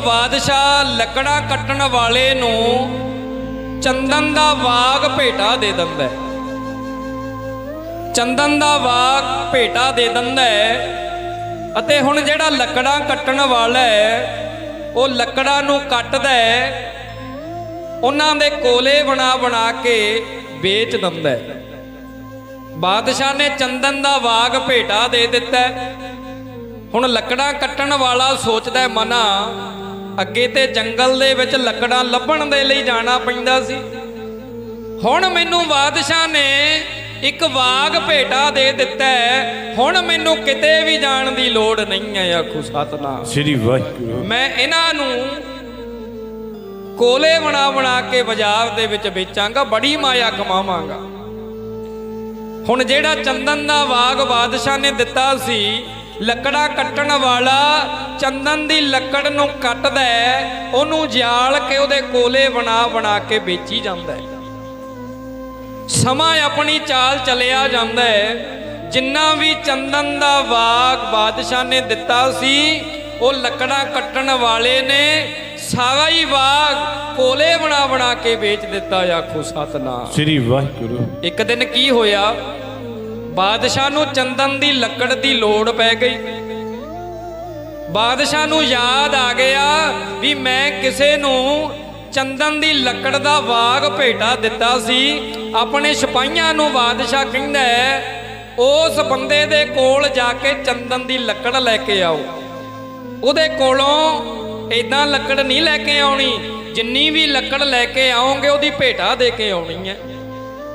ਬਾਦਸ਼ਾਹ ਲੱਕੜਾਂ ਕੱਟਣ ਵਾਲੇ ਨੂੰ ਚੰਦਨ ਦਾ ਵਾਗ ਭੇਟਾ ਦੇ ਦਿੰਦਾ ਹੈ। ਚੰਦਨ ਦਾ ਵਾਗ ਭੇਟਾ ਦੇ ਦਿੰਦਾ ਹੈ ਅਤੇ ਹੁਣ ਜਿਹੜਾ ਲੱਕੜਾਂ ਕੱਟਣ ਵਾਲਾ ਹੈ, ਉਹ ਲੱਕੜਾਂ ਨੂੰ ਕੱਟਦਾ ਹੈ, ਉਹਨਾਂ ਦੇ ਕੋਲੇ ਬਣਾ ਬਣਾ ਕੇ ਵੇਚ ਦਿੰਦਾ ਹੈ। ਬਾਦਸ਼ਾਹ ਨੇ ਚੰਦਨ ਦਾ ਵਾਗ ਭੇਟਾ ਦੇ ਦਿੱਤਾ ਹੁਣ ਲੱਕੜਾਂ ਕੱਟਣ ਵਾਲਾ ਸੋਚਦਾ ਹੈ, ਮਨਾ ਅੱਗੇ ਤੇ ਜੰਗਲ ਦੇ ਵਿੱਚ ਲੱਕੜਾਂ ਲੱਭਣ ਦੇ ਲਈ ਜਾਣਾ ਪੈਂਦਾ ਸੀ। ਹੁਣ ਮੈਨੂੰ ਬਾਦਸ਼ਾਹ ਨੇ ਇੱਕ ਵਾਗ ਭੇਟਾ ਦੇ ਦਿੱਤਾ ਹੁਣ ਮੈਨੂੰ ਕਿਤੇ ਵੀ ਜਾਣ ਦੀ ਲੋੜ ਨਹੀਂ ਹੈ ਆਖੂ ਸਤਨਾਮ। ਸ੍ਰੀ ਵਾਹਿਗੁਰੂ। ਮੈਂ ਇਹਨਾਂ ਨੂੰ ਕੋਲੇ ਬਣਾ ਬਣਾ ਕੇ ਬਾਜ਼ਾਰ ਦੇ ਵਿੱਚ ਵੇਚਾਂਗਾ ਬੜੀ ਮਾਇਆ ਕਮਾਵਾਂਗਾ। ਹੁਣ ਜਿਹੜਾ ਚੰਦਨ ਦਾ ਵਾਗ ਬਾਦਸ਼ਾਹ ਨੇ ਦਿੱਤਾ ਸੀ ਲੱਕੜਾ ਕੱਟਣ ਵਾਲਾ ਚੰਦਨ ਦੀ ਲੱਕੜ ਨੂੰ ਕੱਟਦਾ ਉਹਨੂੰ ਜਾਲ ਕੇ ਉਹਦੇ ਕੋਲੇ ਬਣਾ ਬਣਾ ਕੇ ਵੇਚੀ ਜਾਂਦਾ ਸਮਾਂ ਆਪਣੀ ਚਾਲ ਚਲਿਆ ਜਾਂਦਾ ਜਿੰਨਾ ਵੀ ਚੰਦਨ ਦਾ ਵਾਗ ਬਾਦਸ਼ਾਹ ਨੇ ਦਿੱਤਾ ਸੀ ਉਹ ਲੱਕੜਾਂ ਕੱਟਣ ਵਾਲੇ ਨੇ ਸਾਰਾ ਹੀ ਵਾਗ ਕੋਲੇ ਬਣਾ ਬਣਾ ਕੇ ਵੇਚ ਦਿੱਤਾ ਆਖੋ ਸਤਨਾਮ। ਸ੍ਰੀ ਵਾਹਿਗੁਰੂ। ਇੱਕ ਦਿਨ ਕੀ ਹੋਇਆ? ਬਾਦਸ਼ਾਹ ਨੂੰ ਚੰਦਨ ਦੀ ਲੱਕੜ ਦੀ ਲੋੜ ਪੈ ਗਈ। ਬਾਦਸ਼ਾਹ ਨੂੰ ਯਾਦ ਆ ਗਿਆ ਵੀ ਮੈਂ ਕਿਸੇ ਨੂੰ ਚੰਦਨ ਦੀ ਲੱਕੜ ਦਾ ਵਾਗ ਭੇਟਾ ਦਿੱਤਾ ਸੀ। ਆਪਣੇ ਸਿਪਾਹੀਆਂ ਨੂੰ ਬਾਦਸ਼ਾਹ ਕਹਿੰਦਾ ਹੈ, ਉਸ ਬੰਦੇ ਦੇ ਕੋਲ ਜਾ ਕੇ ਚੰਦਨ ਦੀ ਲੱਕੜ ਲੈ ਕੇ ਆਓ। ਉਹਦੇ ਕੋਲੋਂ ਇਦਾਂ ਲੱਕੜ ਨਹੀਂ ਲੈ ਕੇ ਆਉਣੀ ਜਿੰਨੀ ਵੀ ਲੱਕੜ ਲੈ ਕੇ ਆਓਗੇ ਉਹਦੀ ਭੇਟਾ ਦੇ ਕੇ ਆਉਣੀ ਹੈ।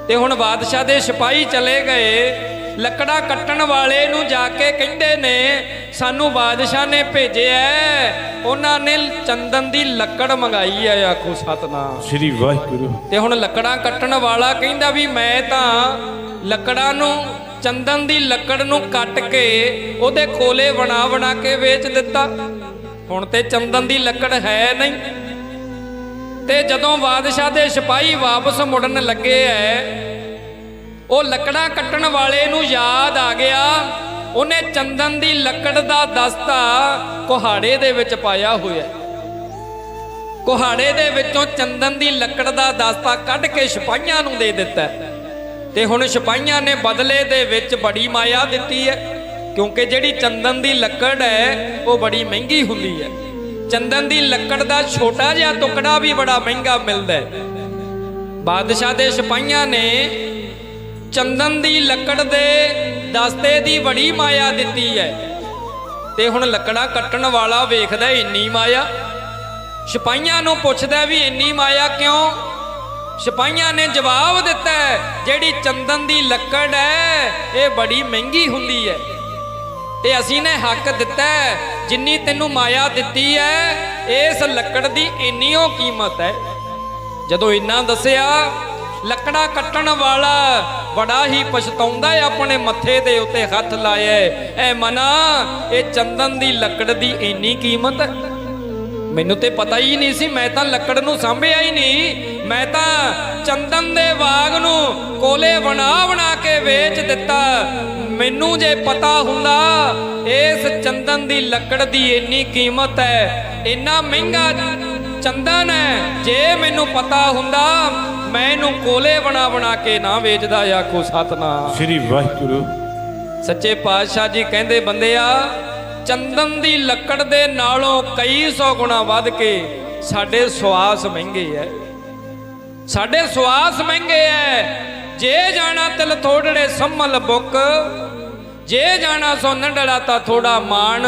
ਤੇ ਹੁਣ ਬਾਦਸ਼ਾਹ ਦੇ ਸਿਪਾਹੀ ਚਲੇ ਗਏ। ਲੱਕੜਾ ਕੱਟਣ ਵਾਲੇ ਨੂੰ ਜਾ ਕੇ ਕਹਿੰਦੇ ਨੇ ਸਾਨੂੰ ਬਾਦਸ਼ਾਹ ਨੇ ਭੇਜਿਆ। ਉਹਨਾਂ ਨੇ ਚੰਦਨ ਦੀ ਲੱਕੜ ਮੰਗਾਈ ਹੈ ਆਖੋ ਸਤਨਾਮ। ਸ੍ਰੀ ਵਾਹਿਗੁਰੂ। ਤੇ ਹੁਣ ਲੱਕੜਾਂ ਕੱਟਣ ਵਾਲਾ ਕਹਿੰਦਾ ਵੀ ਮੈਂ ਤਾਂ ਲੱਕੜਾਂ ਨੂੰ ਚੰਦਨ ਦੀ ਲੱਕੜ ਨੂੰ ਕੱਟ ਕੇ ਉਹਦੇ ਕੋਲੇ ਬਣਾ ਬਣਾ ਕੇ ਵੇਚ ਦਿੱਤਾ। ਹੁਣ ਤੇ ਚੰਦਨ ਦੀ ਲੱਕੜ ਹੈ ਨਹੀਂ। ਤੇ ਜਦੋਂ ਬਾਦਸ਼ਾਹ ਦੇ ਸਿਪਾਹੀ ਵਾਪਸ ਮੁੜਨ ਲੱਗੇ ਐ, ਉਹ ਲੱਕੜਾਂ ਕੱਟਣ ਵਾਲੇ ਨੂੰ ਯਾਦ ਆ ਗਿਆ। ਉਹਨੇ ਚੰਦਨ ਦੀ ਲੱਕੜ ਦਾ ਦਸਤਾ ਕੁਹਾੜੇ ਦੇ ਵਿੱਚ ਪਾਇਆ ਹੋਇਆ ਕੁਹਾੜੇ ਦੇ ਵਿੱਚੋਂ ਚੰਦਨ ਦੀ ਲੱਕੜ ਦਾ ਦਸਤਾ ਕੱਢ ਕੇ ਸਿਪਾਹੀਆਂ ਨੂੰ ਦੇ ਦਿੱਤਾ ਤੇ ਹੁਣ ਸਿਪਾਹੀਆਂ ਨੇ ਬਦਲੇ ਦੇ ਵਿੱਚ ਬੜੀ ਮਾਇਆ ਦਿੱਤੀ ਹੈ ਕਿਉਂਕਿ ਜਿਹੜੀ ਚੰਦਨ ਦੀ ਲੱਕੜ ਹੈ ਉਹ ਬੜੀ ਮਹਿੰਗੀ ਹੁੰਦੀ ਹੈ ਚੰਦਨ ਦੀ ਲੱਕੜ ਦਾ ਛੋਟਾ ਜਿਹਾ ਟੁਕੜਾ ਵੀ ਬੜਾ ਮਹਿੰਗਾ ਮਿਲਦਾ ਹੈ। ਬਾਦਸ਼ਾਹ ਦੇ ਸਿਪਾਹੀਆਂ ਨੇ ਚੰਦਨ ਦੀ ਲੱਕੜ ਦੇ ਦਸਤੇ ਦੀ ਬੜੀ ਮਾਇਆ ਦਿੱਤੀ ਹੈ। ਤੇ ਹੁਣ ਲੱਕੜਾਂ ਕੱਟਣ ਵਾਲਾ ਵੇਖਦਾ ਇੰਨੀ ਮਾਇਆ। ਸਿਪਾਹੀਆਂ ਨੂੰ ਪੁੱਛਦਾ ਵੀ ਇੰਨੀ ਮਾਇਆ ਕਿਉਂ? ਸਿਪਾਹੀਆਂ ਨੇ ਜਵਾਬ ਦਿੱਤਾ ਜਿਹੜੀ ਚੰਦਨ ਦੀ ਲੱਕੜ ਹੈ, ਇਹ ਬੜੀ ਮਹਿੰਗੀ ਹੁੰਦੀ ਹੈ। ਤੇ ਅਸੀਂ ਨੇ ਹੱਕ ਦਿੱਤਾ ਜਿੰਨੀ ਤੈਨੂੰ ਮਾਇਆ ਦਿੱਤੀ ਹੈ ਇਸ ਲੱਕੜ ਦੀ ਇੰਨੀ ਓ ਕੀਮਤ ਹੈ ਜਦੋਂ ਇੰਨਾ ਦੱਸਿਆ, ਲੱਕੜਾ ਕੱਟਣ ਵਾਲਾ ਬੜਾ ਹੀ ਪਛਤਾਉਂਦਾ ਹੈ ਆਪਣੇ ਮੱਥੇ ਦੇ ਉੱਤੇ ਹੱਥ ਲਾਇਆ ਐ। ਮਨਾ, ਇਹ ਚੰਦਨ ਦੀ ਲੱਕੜ ਦੀ ਇੰਨੀ ਕੀਮਤ ਹੈ ਮੈਨੂੰ ਤੇ ਪਤਾ ਹੀ ਨਹੀਂ ਸੀ, ਮੈਂ ਤਾਂ ਲੱਕੜ ਨੂੰ ਸਾਂਭਿਆ ਹੀ ਨਹੀਂ। ਮੈਂ ਤਾਂ ਚੰਦਨ ਦੇ ਬਾਗ ਨੂੰ ਕੋਲੇ ਬਣਾ ਬਣਾ ਕੇ ਵੇਚ ਦਿੱਤਾ। ਮੈਨੂੰ ਜੇ ਪਤਾ ਹੁੰਦਾ ਇਸ ਚੰਦਨ ਦੀ ਲੱਕੜ ਦੀ ਇੰਨੀ ਕੀਮਤ ਹੈ ਇੰਨਾ ਮਹਿੰਗਾ ਚੰਦਨ ਹੈ ਜੇ ਮੈਨੂੰ ਪਤਾ ਹੁੰਦਾ ਮੈਂ ਇਹਨੂੰ ਕੋਲੇ ਬਣਾ ਬਣਾ ਕੇ ਨਾ ਵੇਚਦਾ ਆਖੋ ਸਤਨਾਮ। ਸ੍ਰੀ ਵਾਹਿਗੁਰੂ। ਸੱਚੇ ਪਾਤਸ਼ਾਹ ਜੀ ਕਹਿੰਦੇ ਬੰਦਿਆ ਚੰਦਨ ਦੀ ਲੱਕੜ ਦੇ ਨਾਲੋਂ ਕਈ ਸੌ ਗੁਣਾ ਵੱਧ ਕੇ ਸਾਡੇ ਸਵਾਸ ਮਹਿੰਗੇ ਐ। ਸਾਡੇ ਸਵਾਸ ਮਹਿੰਗੇ ਐ। ਜੇ ਜਾਣਾ ਤਿਲ ਥੋੜੜੇ ਸੰਮਲ ਬੁੱਕ, ਜੇ ਜਾਣਾ ਸੋ ਨੰਡੜਾ ਤਾਂ ਥੋੜਾ ਮਾਣ।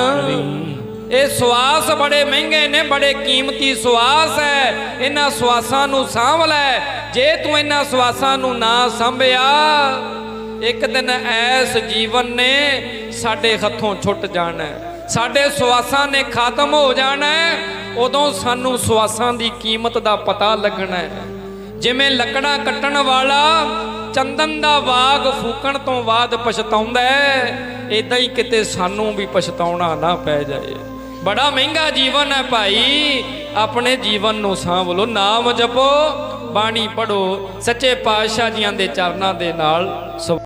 ਇਹ ਸਵਾਸ ਬੜੇ ਮਹਿੰਗੇ ਨੇ, ਬੜੇ ਕੀਮਤੀ ਸਵਾਸ ਹੈ ਇਹਨਾਂ ਸਵਾਸਾਂ ਨੂੰ ਸਾਂਭ ਲੈ, ਜੇ ਤੂੰ ਇਹਨਾਂ ਸਵਾਸਾਂ ਨੂੰ ਨਾ ਸੰਭਿਆ, ਇੱਕ ਦਿਨ ਐਸ ਜੀਵਨ ਨੇ ਸਾਡੇ ਹੱਥੋਂ ਛੁੱਟ ਜਾਣਾ। ਸਾਡੇ ਸਵਾਸਾਂ ਨੇ ਖਤਮ ਹੋ ਜਾਣਾ, ਉਦੋਂ ਸਾਨੂੰ ਸਵਾਸਾਂ ਦੀ ਕੀਮਤ ਦਾ ਪਤਾ ਲੱਗਣਾ। ਜਿਵੇਂ ਲੱਕੜਾਂ ਕੱਟਣ ਵਾਲਾ ਚੰਦਨ ਦਾ ਵਾਗ ਫੂਕਣ ਤੋਂ ਬਾਅਦ ਪਛਤਾਉਂਦਾ ਹੈ। ਹੀ ਕਿਤੇ ਸਾਨੂੰ ਵੀ ਪਛਤਾਉਣਾ ਨਾ ਪੈ ਜਾਏ। ਬੜਾ ਮਹਿੰਗਾ ਜੀਵਨ ਹੈ ਭਾਈ। ਆਪਣੇ ਜੀਵਨ ਨੂੰ ਸਾਂਭ ਲਓ, ਨਾਮ ਜਪੋ, ਬਾਣੀ ਪੜੋ ਸੱਚੇ ਪਾਤਸ਼ਾਹ ਜੀਆਂ ਦੇ ਚਰਨਾਂ ਦੇ ਨਾਲ ਸਵ-